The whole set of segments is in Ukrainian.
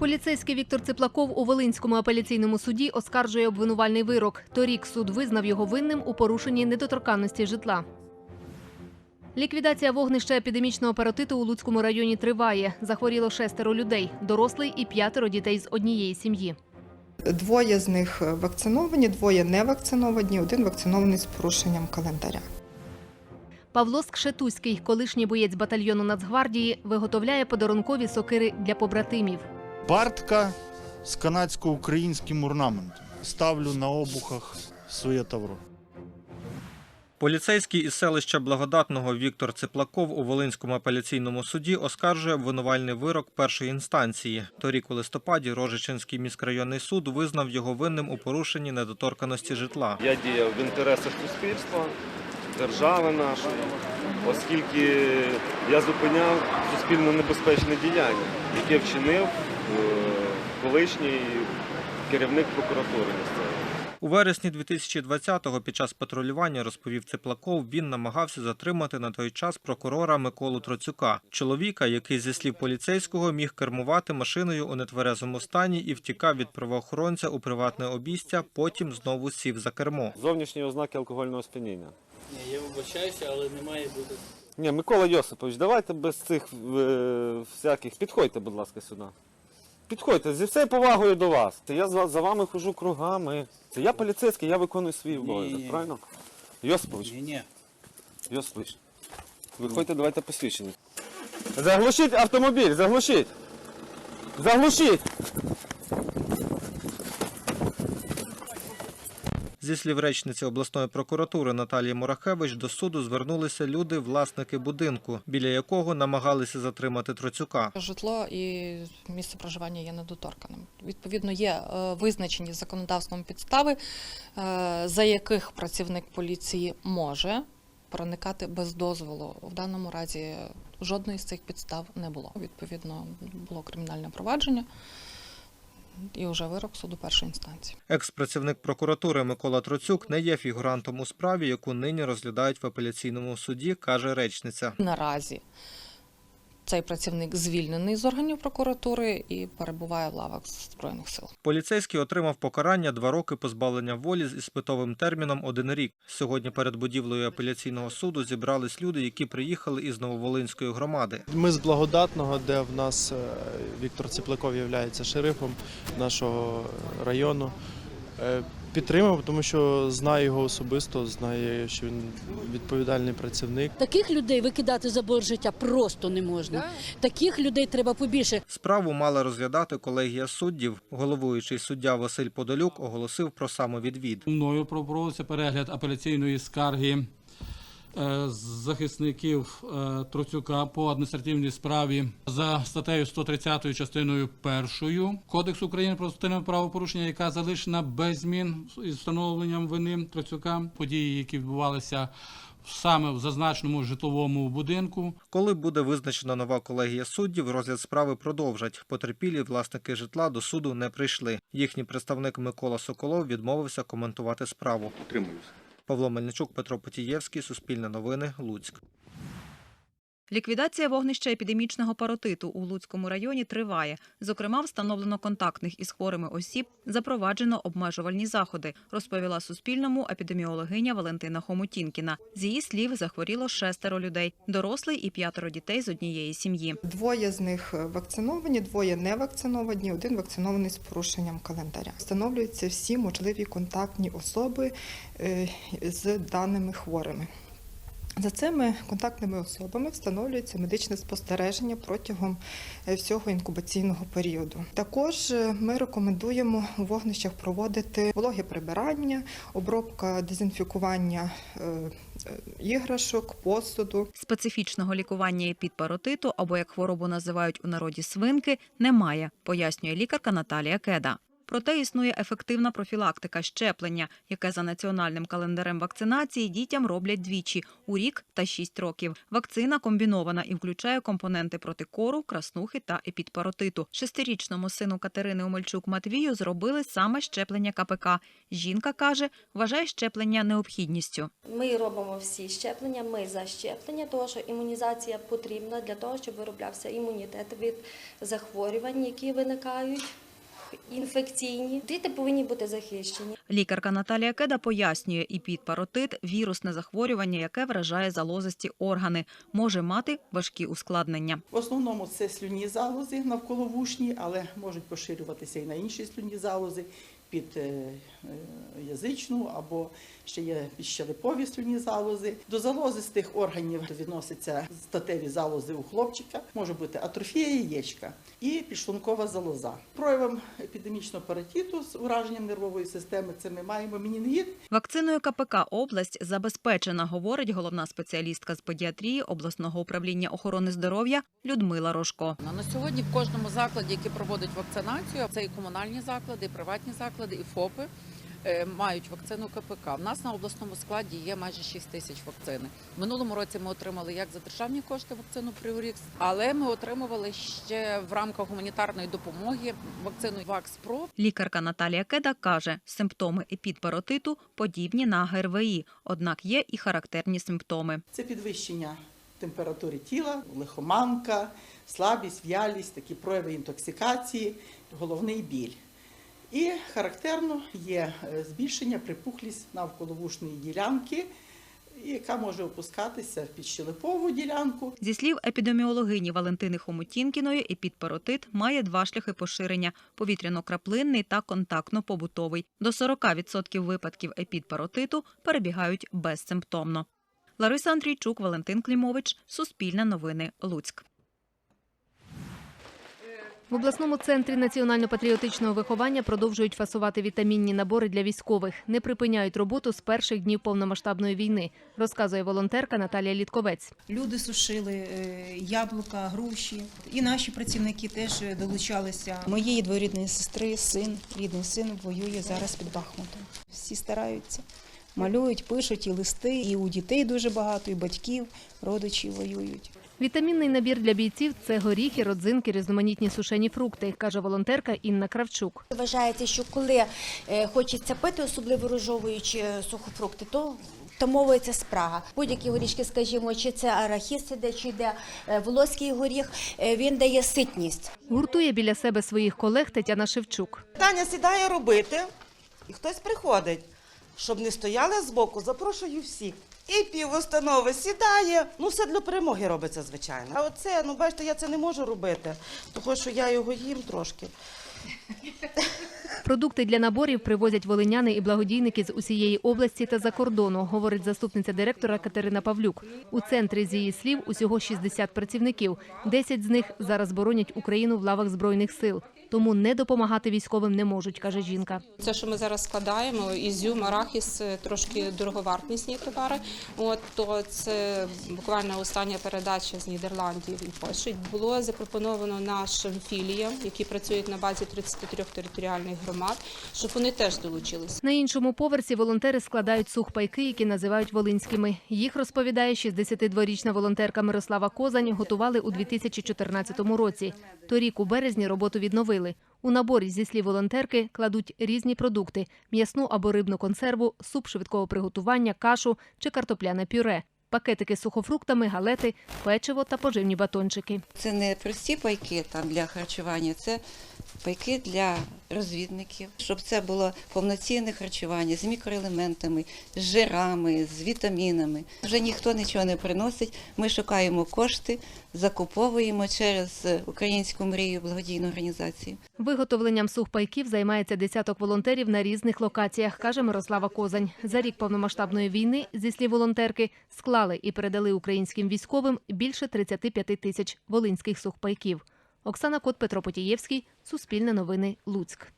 Поліцейський Віктор Циплаков у Волинському апеляційному суді оскаржує обвинувальний вирок. Торік суд визнав його винним у порушенні недоторканності житла. Ліквідація вогнища епідемічного паротиту у Луцькому районі триває. Захворіло шестеро людей, дорослий і п'ятеро дітей з однієї сім'ї. Двоє з них вакциновані, двоє не вакциновані, один вакцинований з порушенням календаря. Павло Скшетузький, колишній боєць батальйону Нацгвардії, виготовляє подарункові сокири для побратимів. Бартка з канадсько-українським орнаментом. Ставлю на обухах своє тавро. Поліцейський із селища Благодатного Віктор Циплаков у Волинському апеляційному суді оскаржує обвинувальний вирок першої інстанції. Торік у листопаді Рожичинський міськрайонний суд визнав його винним у порушенні недоторканості житла. Я діяв в інтересах суспільства, держави нашої, оскільки я зупиняв суспільно небезпечне діяння, яке вчинив колишній керівник прокуратури місцевої. У вересні 2020-го під час патрулювання, розповів Циплаков, він намагався затримати на той час прокурора Миколу Троцюка, чоловіка, який зі слів поліцейського міг кермувати машиною у нетверезому стані і втікав від правоохоронця у приватне обійстя, потім знову сів за кермо. Зовнішні ознаки алкогольного сп'яніння. Ні, я вибачаюся, але не має бути. Ні, Микола Йосипович, давайте без цих е, всяких. Підходьте, будь ласка, сюди. Підходьте, зі всією повагою до вас. Це я за, за вами хожу кругами. Це я поліцейський, я виконую свій обов'язок, Ні. правильно? Йосипович, Ні, ні. Йосипович, виходьте, давайте посвідчення. Заглушіть автомобіль, заглушіть! Заглушіть! Зі слів речниці обласної прокуратури Наталії Мурахевич, до суду звернулися люди, власники будинку, біля якого намагалися затримати Троцюка. Житло і місце проживання є недоторканим. Відповідно, є е, визначені законодавством підстави, е, за яких працівник поліції може проникати без дозволу. В даному разі жодної з цих підстав не було. Відповідно, було кримінальне провадження і вже вирок суду першої інстанції. Екс-працівник прокуратури Микола Троцюк не є фігурантом у справі, яку нині розглядають в апеляційному суді, каже речниця. Наразі цей працівник звільнений з органів прокуратури і перебуває в лавах Збройних сил. Поліцейський отримав покарання два роки позбавлення волі з іспитовим терміном один рік. Сьогодні перед будівлею апеляційного суду зібрались люди, які приїхали із Нововолинської громади. Ми з Благодатного, де в нас е, Віктор Циплаков є шерифом нашого району. Підтримав, тому що знаю його особисто, знаю, що він відповідальний працівник. Таких людей викидати за борг життя просто не можна. Таких людей треба побільше. Справу мала розглядати колегія суддів. Головуючий суддя Василь Подолюк оголосив про самовідвід. Мною проводився перегляд апеляційної скарги захисників е, Троцюка по адміністративній справі за статтею 130 частиною першою Кодексу України про адміністративне правопорушення, яка залишена без змін із встановленням вини Троцюка. Події, які відбувалися саме в зазначеному житловому будинку. Коли буде визначена нова колегія суддів, розгляд справи продовжать. Потерпілі власники житла до суду не прийшли. Їхній представник Микола Соколов відмовився коментувати справу. Павло Мельничук, Петро Потієвський, Суспільне новини, Луцьк. Ліквідація вогнища епідемічного паротиту у Луцькому районі триває. Зокрема, встановлено контактних із хворими осіб, запроваджено обмежувальні заходи, розповіла Суспільному епідеміологиня Валентина Хомутінкіна. З її слів, захворіло шестеро людей – дорослий і п'ятеро дітей з однієї сім'ї. Двоє з них вакциновані, двоє не вакциновані, один вакцинований з порушенням календаря. Встановлюються всі можливі контактні особи е, з даними хворими. За цими контактними особами встановлюється медичне спостереження протягом е, всього інкубаційного періоду. Також е, ми рекомендуємо у вогнищах проводити вологе прибирання, обробка дезінфікування е, іграшок, посуду. Специфічного лікування епідпаротиту, або як хворобу називають у народі свинки, немає, пояснює лікарка Наталія Кеда. Проте існує ефективна профілактика щеплення, яке за національним календарем вакцинації дітям роблять двічі у рік та 6 років. Вакцина комбінована і включає компоненти проти кору, краснухи та епідпаротиту. Шестирічному сину Катерини Омельчук Матвію зробили саме щеплення КПК. Жінка каже, вважає щеплення необхідністю. Ми робимо всі щеплення, ми за щеплення, тому що імунізація потрібна для того, щоб вироблявся імунітет від захворювань, які виникають інфекційні. Діти повинні бути захищені. Лікарка Наталія Кеда пояснює, і підпаротит – вірусне захворювання, яке вражає залозисті органи, може мати важкі ускладнення. В основному це слюні залози навколовушні, але можуть поширюватися і на інші слюні залози під е, е, язичну або ще є підщелепові слюнні залози. До залозистих органів відносяться статеві залози у хлопчика, може бути атрофія яєчка і підшлункова залоза. Проявом епідемічного паратиту з ураженням нервової системи це ми маємо мінінгіт, Вакциною КПК область забезпечена, говорить головна спеціалістка з педіатрії обласного управління охорони здоров'я Людмила Рожко. На сьогодні в кожному закладі, який проводить вакцинацію, це і комунальні заклади, і приватні заклади, і ФОПи е, мають вакцину КПК. У нас на обласному складі є майже 6 тисяч вакцини. В минулому році ми отримали як за державні кошти вакцину Приорікс, але ми отримували ще в рамках гуманітарної допомоги вакцину ВаксПро. Лікарка Наталія Кеда каже, симптоми епідпаротиту подібні на ГРВІ, однак є і характерні симптоми. Це підвищення температури тіла, лихоманка, слабість, в'ялість, такі прояви інтоксикації, головний біль. І характерно є е, збільшення, припухлість навколовушної ділянки, яка може опускатися в підщелепову ділянку. Зі слів епідеміологині Валентини Хомутінкіної, епідпаротит має два шляхи поширення – повітряно-краплинний та контактно-побутовий. До 40% випадків епідпаротиту перебігають безсимптомно. Лариса Андрійчук, Валентин Клімович, Суспільне новини, Луцьк. В обласному центрі національно-патріотичного виховання продовжують фасувати вітамінні набори для військових. Не припиняють роботу з перших днів повномасштабної війни, розказує волонтерка Наталія Літковець. Люди сушили е, яблука, груші. І наші працівники теж е, долучалися. Моєї дворідної сестри син, рідний син воює зараз під Бахмутом. Всі стараються, малюють, пишуть і листи, і у дітей дуже багато, і батьків, родичів воюють. Вітамінний набір для бійців це горіхи, родзинки, різноманітні сушені фрукти, каже волонтерка Інна Кравчук. Вважається, що коли е, хочеться пити, особливо розжовуючи е, сухофрукти, то втамовується спрага. Будь-які горішки, скажімо, чи це арахіс іде, чи йде е, волоський горіх, він дає ситність. Гуртує біля себе своїх колег Тетяна Шевчук. Таня сідає робити, і хтось приходить. Щоб не стояли збоку, запрошую всіх. І пів установи сідає. Ну, все для перемоги робиться, звичайно. А оце, ну бачите, я це не можу робити, тому що я його їм трошки. Продукти для наборів привозять волиняни і благодійники з усієї області та за кордону, говорить заступниця директора Катерина Павлюк. У центрі, з її слів, усього 60 працівників. 10 з них зараз боронять Україну в лавах Збройних сил. Тому не допомагати військовим не можуть, каже жінка. Це, що ми зараз складаємо, ізюм, арахіс, е, трошки дороговартісні товари. От то це буквально остання передача з Нідерландів і Польщі. Було запропоновано нашим філіям, які працюють на базі 33 територіальних громад, щоб вони теж долучилися. На іншому поверсі волонтери складають сухпайки, які називають волинськими. Їх розповідає 62-річна волонтерка Мирослава Козань. Готували у 2014 році. Торік у березні роботу відновили. У наборі, зі слів волонтерки, кладуть різні продукти: м'ясну або рибну консерву, суп швидкого приготування, кашу чи картопляне пюре, пакетики з сухофруктами, галети, печиво та поживні батончики. Це не прості пайки там для харчування, це пайки для розвідників, щоб це було повноцінне харчування з мікроелементами, з жирами, з вітамінами. Вже ніхто нічого не приносить. Ми шукаємо кошти, закуповуємо через українську мрію благодійну організацію. Виготовленням сухпайків займається десяток волонтерів на різних локаціях, каже Мирослава Козань. За рік повномасштабної війни, зі слів волонтерки, склали і передали українським військовим більше 35 тисяч волинських сухпайків. Оксана Кот, Петро Потієвський, Суспільне новини, Луцьк.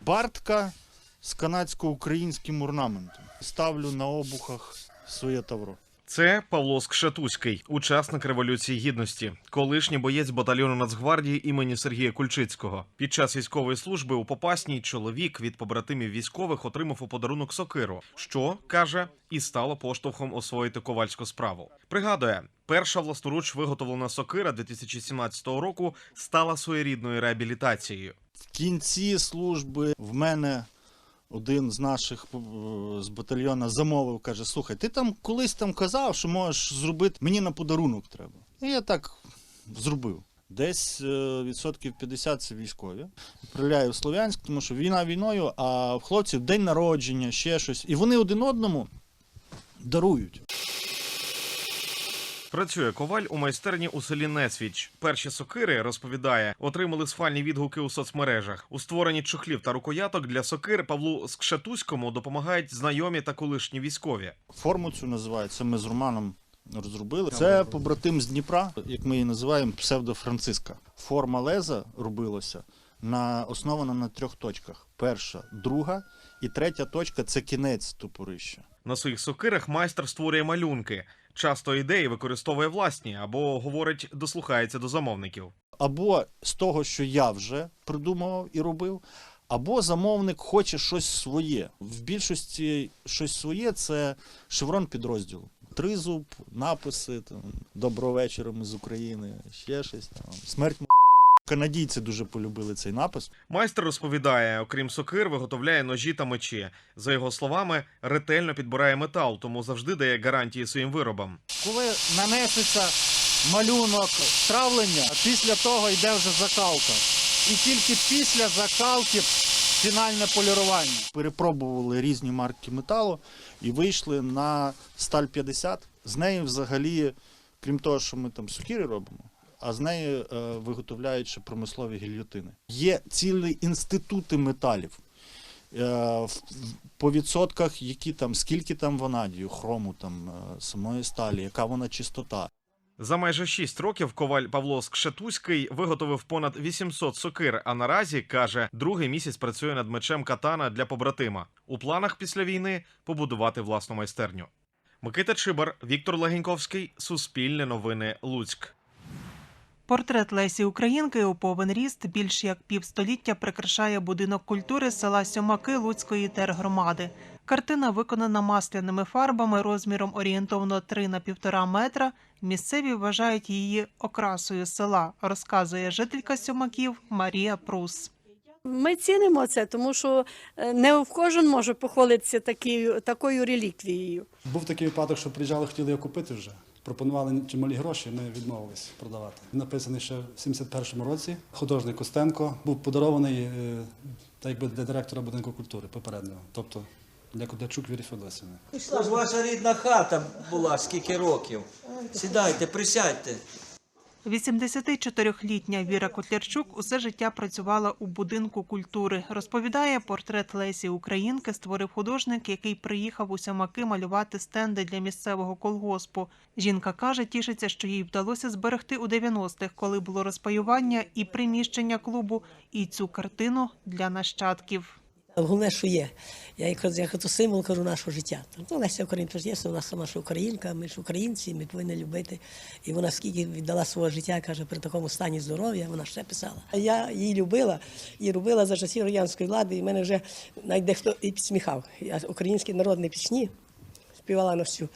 Бартка з канадсько-українським орнаментом. Ставлю на обухах своє тавро. Це Павло Скшатуський, учасник революції гідності, колишній боєць батальйону Нацгвардії імені Сергія Кульчицького. Під час військової служби у Попасній чоловік від побратимів військових отримав у подарунок сокиру, що каже, і стало поштовхом освоїти ковальську справу. Пригадує, перша власноруч виготовлена сокира 2017 року стала своєрідною реабілітацією. В кінці служби в мене один з наших е, з батальйона замовив, каже: слухай, ти там колись там казав, що можеш зробити, мені на подарунок треба. І я так зробив. Десь е, відсотків 50 це військові. Відправляю в Слов'янськ, тому що війна війною, а в хлопців день народження, ще щось. І вони один одному дарують. Працює коваль у майстерні у селі Несвіч. Перші сокири, розповідає, отримали схвальні відгуки у соцмережах. У створенні чохлів та рукояток для сокир Павлу Скшатуському допомагають знайомі та колишні військові. Форму цю називають, це ми з Романом розробили. Це побратим з Дніпра, як ми її називаємо, псевдо-франциска. Форма леза робилася на основана на трьох точках: перша, друга і третя точка це кінець топорища. На своїх сокирах майстер створює малюнки. Часто ідеї використовує власні або говорить, дослухається до замовників. Або з того, що я вже придумував і робив, або замовник хоче щось своє. В більшості щось своє це шеврон підрозділу. Тризуб, написи, там, вечора з України, ще щось там. Смерть. Канадійці дуже полюбили цей напис. Майстер розповідає, окрім сокир, виготовляє ножі та мечі. За його словами, ретельно підбирає метал, тому завжди дає гарантії своїм виробам. Коли нанесеться малюнок травлення, після того йде вже закалка. І тільки після закалки фінальне полірування. Перепробували різні марки металу і вийшли на сталь 50. З неї взагалі, крім того, що ми там сукіри робимо. А з неї е, виготовляють ще промислові гільйотини. Є цілі інститути металів. Е, по відсотках, які там, скільки там ванадію, хрому, там, е, самої сталі, яка вона чистота. За майже 6 років коваль Павло Скшетуський виготовив понад 800 сокир, а наразі, каже, другий місяць працює над мечем катана для побратима. У планах після війни побудувати власну майстерню. Микита Чибар, Віктор Легеньковський, Суспільне новини, Луцьк. Портрет Лесі Українки у повен ріст більш як півстоліття прикрашає будинок культури села Сьомаки Луцької тергромади. Картина виконана масляними фарбами розміром орієнтовно 3 на 1,5 метра. Місцеві вважають її окрасою села, розказує жителька Сьомаків Марія Прус. Ми цінимо це, тому що е, не в кожен може похвалитися такою, такою реліквією. Був такий випадок, що приїжджали, хотіли його купити вже. Пропонували чималі гроші, ми відмовились продавати. Написаний ще в 71-му році. Художник Костенко був подарований е, так якби для директора будинку культури попереднього, тобто для Кудачук Вірі Федосівни. Це ж ваша рідна хата була скільки років. Сідайте, присядьте. 84-літня Віра Котлярчук усе життя працювала у будинку культури. Розповідає, портрет Лесі Українки створив художник, який приїхав у Сямаки малювати стенди для місцевого колгоспу. Жінка каже, тішиться, що їй вдалося зберегти у 90-х, коли було розпаювання і приміщення клубу, і цю картину для нащадків. Головне, що є. Я як, то символ кажу нашого життя. Ну, Леся Українка ж є, вона сама ж українка, ми ж українці, ми повинні любити. І вона скільки віддала свого життя, каже, при такому стані здоров'я, вона ще писала. А я її любила і робила за часів радянської влади, і мене вже навіть дехто і підсміхав. Я українські народні пісні співала на всю.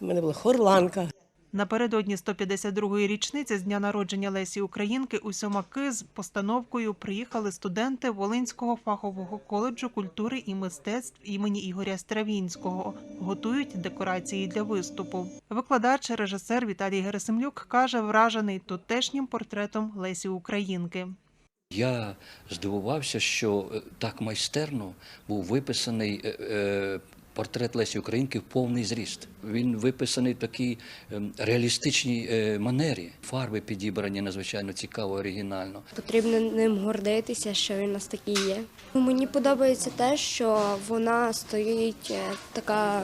У мене була хорланка. Напередодні 152-ї річниці з дня народження Лесі Українки у Сьомаки з постановкою приїхали студенти Волинського фахового коледжу культури і мистецтв імені Ігоря Стравінського. Готують декорації для виступу. Викладач, режисер Віталій Герасимлюк каже, вражений тутешнім портретом Лесі Українки. Я здивувався, що е, так майстерно був виписаний е, е, портрет Лесі Українки в повний зріст. Він виписаний в такій ем, реалістичній е, манері. Фарби підібрані надзвичайно цікаво, оригінально. Потрібно ним гордитися, що він у нас такий є. Мені подобається те, що вона стоїть е, така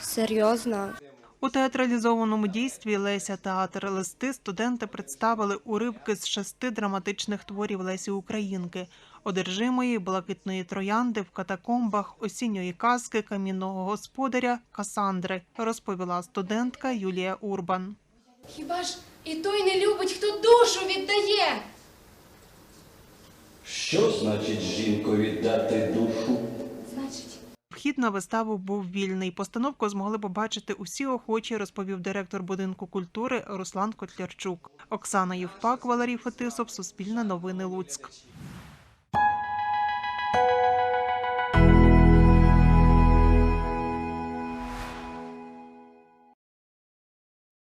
серйозна. У театралізованому дійстві Леся театр листи студенти представили уривки з шести драматичних творів Лесі Українки. Одержимої блакитної троянди в катакомбах, осінньої казки камінного господаря Касандри, розповіла студентка Юлія Урбан. Хіба ж і той не любить, хто душу віддає? Що значить жінко віддати душу? Значить, Вхід на виставу був вільний. Постановку змогли побачити усі охочі, розповів директор будинку культури Руслан Котлярчук. Оксана Євпак, Валерій Фетисов, Суспільне новини Луцьк.